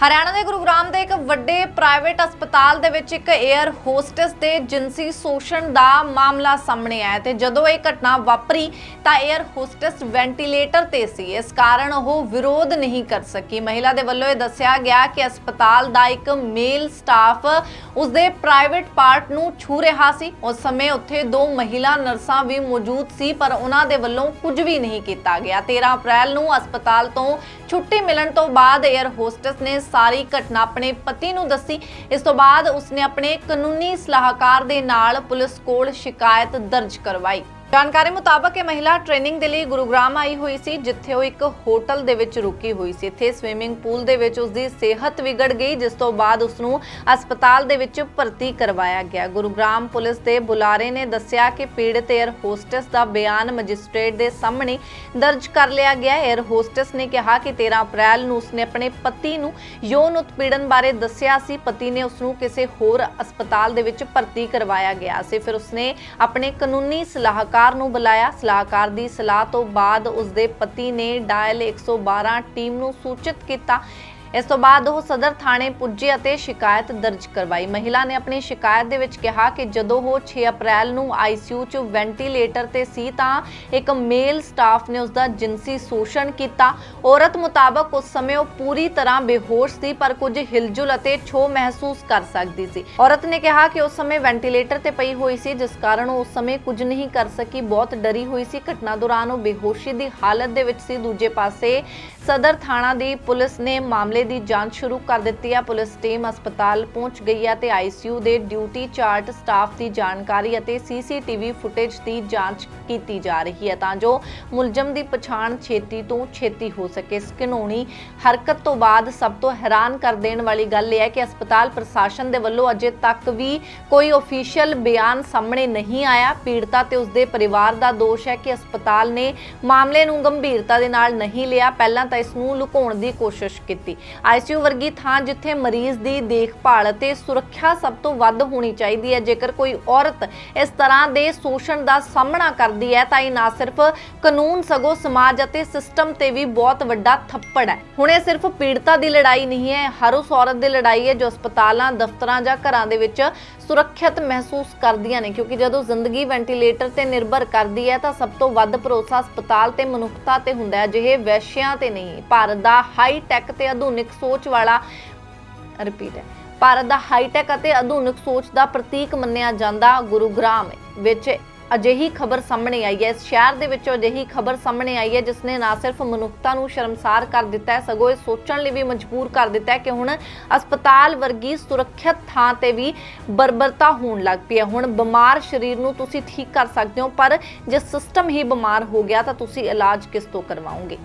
ਹਰਿਆਣਾ ਦੇ ਗੁਰੂਗ੍ਰਾਮ ਦੇ ਇੱਕ ਵੱਡੇ ਪ੍ਰਾਈਵੇਟ ਹਸਪਤਾਲ ਦੇ ਵਿੱਚ ਇੱਕ 에ਅਰ ਹੋਸਟਸ ਦੇ ਜਿੰਸੀ ਸ਼ੋਸ਼ਣ ਦਾ ਮਾਮਲਾ ਸਾਹਮਣੇ ਆਇਆ ਤੇ ਜਦੋਂ ਇਹ ਘਟਨਾ ਵਾਪਰੀ ਤਾਂ 에ਅਰ ਹੋਸਟਸ ਵੈਂਟੀਲੇਟਰ ਤੇ ਸੀ। ਇਸ ਕਾਰਨ ਉਹ ਵਿਰੋਧ ਨਹੀਂ ਕਰ ਸਕੀ। ਮਹਿਲਾ ਦੇ ਵੱਲੋਂ ਇਹ ਦੱਸਿਆ ਗਿਆ ਕਿ ਹਸਪਤਾਲ ਦਾ ਇੱਕ ਮੇਲ ਸਟਾਫ ਉਸਦੇ ਪ੍ਰਾਈਵੇਟ ਪਾਰਟ ਨੂੰ ਛੂ ਰਿਹਾ ਸੀ। ਉਸ ਸਮੇਂ ਉੱਥੇ ਦੋ ਮਹਿਲਾ ਨਰਸਾਂ ਵੀ ਮੌਜੂਦ ਸੀ, ਪਰ ਉਹਨਾਂ ਦੇ ਵੱਲੋਂ ਕੁਝ ਵੀ ਨਹੀਂ ਕੀਤਾ ਗਿਆ। 13 ਅਪ੍ਰੈਲ ਨੂੰ ਹਸਪਤਾਲ ਤੋਂ ਛੁੱਟੀ ਮਿਲਣ ਤੋਂ ਬਾਅਦ 에ਅਰ ਹੋਸਟਸ ਨੇ ਸਾਰੀ ਘਟਨਾ ਆਪਣੇ ਪਤੀ ਨੂੰ ਦੱਸੀ। ਇਸ ਤੋਂ ਬਾਅਦ ਉਸਨੇ ਆਪਣੇ ਕਾਨੂੰਨੀ ਸਲਾਹਕਾਰ ਦੇ ਨਾਲ ਪੁਲਿਸ ਕੋਲ ਸ਼ਿਕਾਇਤ ਦਰਜ ਕਰਵਾਈ। ਜਾਣਕਾਰੀ ਮੁਤਾਬਕ ਇਹ ਮਹਿਲਾ ਟ੍ਰੇਨਿੰਗ ਦੇ ਲਈ ਗੁਰੂਗ੍ਰਾਮ ਆਈ ਹੋਈ ਸੀ, ਜਿੱਥੇ ਉਹ ਇੱਕ ਹੋਟਲ ਦੇ ਵਿੱਚ ਰੁਕੀ ਹੋਈ ਸੀ। ਇੱਥੇ ਸਵਿਮਿੰਗ ਪੂਲ ਦੇ ਵਿੱਚ ਉਸਦੀ ਸਿਹਤ ਵਿਗੜ ਗਈ, ਜਿਸ ਤੋਂ ਬਾਅਦ ਉਸ ਨੂੰ ਹਸਪਤਾਲ ਦੇ ਵਿੱਚ ਭਰਤੀ ਕਰਵਾਇਆ ਗਿਆ। ਗੁਰੂਗ੍ਰਾਮ ਪੁਲਿਸ ਦੇ ਬੁਲਾਰੇ ਨੇ ਦੱਸਿਆ ਕਿ ਪੀੜਤ 에ਅਰ ਹੋਸਟਸ ਦਾ ਬਿਆਨ ਮੈਜਿਸਟ੍ਰੇਟ ਦੇ ਸਾਹਮਣੇ ਦਰਜ ਕਰ ਲਿਆ ਗਿਆ। 에ਅਰ ਹੋਸਟਸ ਨੇ ਕਿਹਾ ਕਿ 13 ਅਪ੍ਰੈਲ ਨੂੰ ਉਸਨੇ ਆਪਣੇ ਪਤੀ ਨੂੰ ਯੋਨ ਉਤਪੀੜਨ ਬਾਰੇ ਦੱਸਿਆ ਸੀ। ਪਤੀ ਨੇ ਉਸ ਨੂੰ ਕਿਸੇ ਹੋਰ ਹਸਪਤਾਲ ਦੇ ਵਿੱਚ ਭਰਤੀ ਕਰਵਾਇਆ ਗਿਆ ਸੀ। ਫਿਰ ਉਸਨੇ ਆਪਣੇ ਕਾਨੂੰਨੀ ਸਲਾਹਕਾਰ ਨੂੰ ਬੁਲਾਇਆ। ਸਲਾਹਕਾਰ ਦੀ ਸਲਾਹ ਤੋਂ ਬਾਅਦ ਉਸਦੇ ਪਤੀ ਨੇ ਡਾਇਲ 112 ਟੀਮ ਨੂੰ ਸੂਚਿਤ ਕੀਤਾ। ਇਸ ਤੋਂ ਬਾਅਦ ਉਹ ਸਦਰ ਥਾਣੇ ਪੁੱਜੇ ਅਤੇ ਸ਼ਿਕਾਇਤ ਦਰਜ ਕਰਵਾਈ। ਮਹਿਲਾ ਨੇ ਆਪਣੀ ਸ਼ਿਕਾਇਤ ਦੇ ਵਿੱਚ ਕਿਹਾ ਕਿ ਜਦੋਂ ਉਹ 6 ਅਪ੍ਰੈਲ ਨੂੰ ਆਈਸੀਯੂ 'ਚ ਵੈਂਟੀਲੇਟਰ ਤੇ ਸੀ ਤਾਂ ਇੱਕ ਮੇਲ ਸਟਾਫ ਨੇ ਉਸ ਦਾ ਜਿੰਸੀ ਸ਼ੋਸ਼ਣ ਕੀਤਾ। ਔਰਤ ਮੁਤਾਬਕ ਉਸ ਸਮੇਂ ਉਹ ਪੂਰੀ ਤਰ੍ਹਾਂ ਬੇਹੋਸ਼ ਸੀ, ਪਰ ਕੁਝ ਹਿਲਜੁਲ ਅਤੇ ਛੋ ਮਹਿਸੂਸ ਕਰ ਸਕਦੀ ਸੀ। ਔਰਤ ਨੇ ਕਿਹਾ ਕਿ ਉਸ ਸਮੇਂ ਵੈਂਟੀਲੇਟਰ ਤੇ ਪਈ ਹੋਈ ਸੀ, ਜਿਸ ਕਾਰਨ ਉਹ ਉਸ ਸਮੇਂ ਕੁਝ ਨਹੀਂ ਕਰ ਸਕੀ। ਬਹੁਤ ਡਰੀ ਹੋਈ ਸੀ। ਘਟਨਾ ਦੌਰਾਨ ਉਹ ਬੇਹੋਸ਼ੀ ਦੀ ਹਾਲਤ ਦੇ ਵਿੱਚ ਸੀ। ਦੂਜੇ ਪਾਸੇ ਸਦਰ ਥਾਣਾ ਦੀ ਪੁਲਿਸ ਨੇ ਮਾਮਲੇ ਦੀ ਜਾਂਚ ਸ਼ੁਰੂ ਕਰ ਦਿੱਤੀ ਹੈ। ਪੁਲਿਸ ਟੀਮ ਹਸਪਤਾਲ ਪਹੁੰਚ ਗਈ ਹੈ ਤੇ ਆਈਸੀਯੂ ਦੇ ਡਿਊਟੀ ਚਾਰਟ ਸਟਾਫ ਦੀ ਜਾਣਕਾਰੀ ਅਤੇ ਸੀਸੀਟੀਵੀ ਫੁਟੇਜ ਦੀ ਜਾਂਚ ਕੀਤੀ ਜਾ ਰਹੀ ਹੈ ਤਾਂ ਜੋ ਮੁਲਜ਼ਮ ਦੀ ਪਛਾਣ ਛੇਤੀ ਤੋਂ ਛੇਤੀ ਹੋ ਸਕੇ। ਇਸ ਹਰਕਤ ਤੋਂ ਬਾਅਦ ਸਭ ਤੋਂ ਹੈਰਾਨ ਕਰ ਦੇਣ ਵਾਲੀ ਗੱਲ ਇਹ ਹੈ ਕਿ ਹਸਪਤਾਲ ਪ੍ਰਸ਼ਾਸਨ ਦੇ ਵੱਲੋਂ ਅਜੇ ਤੱਕ ਵੀ ਕੋਈ ਅਫੀਸ਼ੀਅਲ ਬਿਆਨ ਸਾਹਮਣੇ ਨਹੀਂ ਆਇਆ। ਪੀੜਤਾ ਤੇ ਉਸਦੇ ਪਰਿਵਾਰ ਦਾ ਦੋਸ਼ ਹੈ ਕਿ ਹਸਪਤਾਲ ਨੇ ਮਾਮਲੇ ਨੂੰ ਗੰਭੀਰਤਾ ਦੇ ਨਾਲ ਨਹੀਂ ਲਿਆ। ਪਹਿਲਾਂ ਤਾਂ ਇਸ ਨੂੰ ਲੁਕਾਉਣ ਦੀ ਕੋਸ਼ਿਸ਼ ਕੀਤੀ। ਆਈਸੀਯੂ ਵਰਗੀ ਥਾਂ ਜਿੱਥੇ ਮਰੀਜ਼ ਦੀ ਦੇਖਭਾਲ ਅਤੇ ਸੁਰੱਖਿਆ ਸਭ ਤੋਂ ਵੱਧ ਹੋਣੀ ਚਾਹੀਦੀ ਹੈ। ਜੇਕਰ ਕੋਈ ਔਰਤ ਇਸ ਤਰ੍ਹਾਂ ਦੇ ਸ਼ੋਸ਼ਣ ਦਾ ਸਾਹਮਣਾ ਕਰਦੀ ਹੈ, ਤਾਂ ਇਹ ਨਾ ਸਿਰਫ ਕਾਨੂੰਨ ਸਗੋਂ ਸਮਾਜ ਅਤੇ ਸਿਸਟਮ ਤੇ ਵੀ ਬਹੁਤ ਵੱਡਾ ਥੱਪੜ ਹੈ। ਹੁਣ ਇਹ ਸਿਰਫ ਪੀੜਤਾ ਦੀ ਲੜਾਈ ਨਹੀਂ ਹੈ, ਹਰ ਉਸ ਔਰਤ ਦੀ ਲੜਾਈ ਹੈ ਜੋ ਹਸਪਤਾਲਾਂ, ਦਫ਼ਤਰਾਂ ਜਾਂ ਘਰਾਂ ਦੇ ਵਿੱਚ ਸੁਰੱਖਿਅਤ ਮਹਿਸੂਸ ਕਰਦੀਆਂ ਨੇ, ਕਿਉਂਕਿ ਜਦੋਂ ਜ਼ਿੰਦਗੀ ਵੈਂਟੀਲੇਟਰ ਤੇ ਨਿਰਭਰ ਕਰਦੀ ਹੈ, ਤਾਂ ਸਭ ਤੋਂ ਵੱਧ ਭਰੋਸਾ ਹਸਪਤਾਲ ਤੇ ਮਨੁੱਖਤਾ ਤੇ ਹੁੰਦਾ ਹੈ। ਜਿਹੇ ਵੈਸ਼ਿਆਂ ਤੇ ਨਹੀਂ। ਭਾਰਤ ਦਾ ਹਾਈ ਟੈਕ ਤੇ ਆਧੁਨਿਕ ਸੋਚ ਵਾਲਾ ਰਿਪੀਟ ਹੈ। ਭਾਰਤ ਦਾ ਹਾਈਟੈਕ ਅਤੇ ਆਧੁਨਿਕ ਸੋਚ ਦਾ ਪ੍ਰਤੀਕ ਮੰਨਿਆ ਜਾਂਦਾ ਗੁਰੂਗ੍ਰਾਮ ਵਿੱਚ ਅਜਿਹੀ ਖਬਰ ਸਾਹਮਣੇ ਆਈ ਹੈ। ਇਸ ਸ਼ਹਿਰ ਦੇ ਵਿੱਚੋਂ ਅਜਿਹੀ ਖਬਰ ਸਾਹਮਣੇ ਆਈ ਹੈ ਜਿਸ ਨੇ ਨਾ ਸਿਰਫ ਮਨੁੱਖਤਾ ਨੂੰ ਸ਼ਰਮਸਾਰ ਕਰ ਦਿੱਤਾ ਹੈ, ਸਗੋਂ ਇਹ ਸੋਚਣ ਲਈ ਵੀ ਮਜਬੂਰ ਕਰ ਦਿੱਤਾ ਹੈ ਕਿ ਹੁਣ ਹਸਪਤਾਲ ਵਰਗੀ ਸੁਰੱਖਿਅਤ ਥਾਂ ਤੇ ਵੀ ਬਰਬਰਤਾ ਹੋਣ ਲੱਗ ਪਈ ਹੈ। ਹੁਣ ਬਿਮਾਰ ਸਰੀਰ ਨੂੰ ਤੁਸੀਂ ਠੀਕ ਕਰ ਸਕਦੇ ਹੋ, ਪਰ ਜੇ ਸਿਸਟਮ ਹੀ ਬਿਮਾਰ ਹੋ ਗਿਆ ਤਾਂ ਤੁਸੀਂ ਇਲਾਜ ਕਿਸ ਤੋਂ ਕਰਵਾਓਗੇ?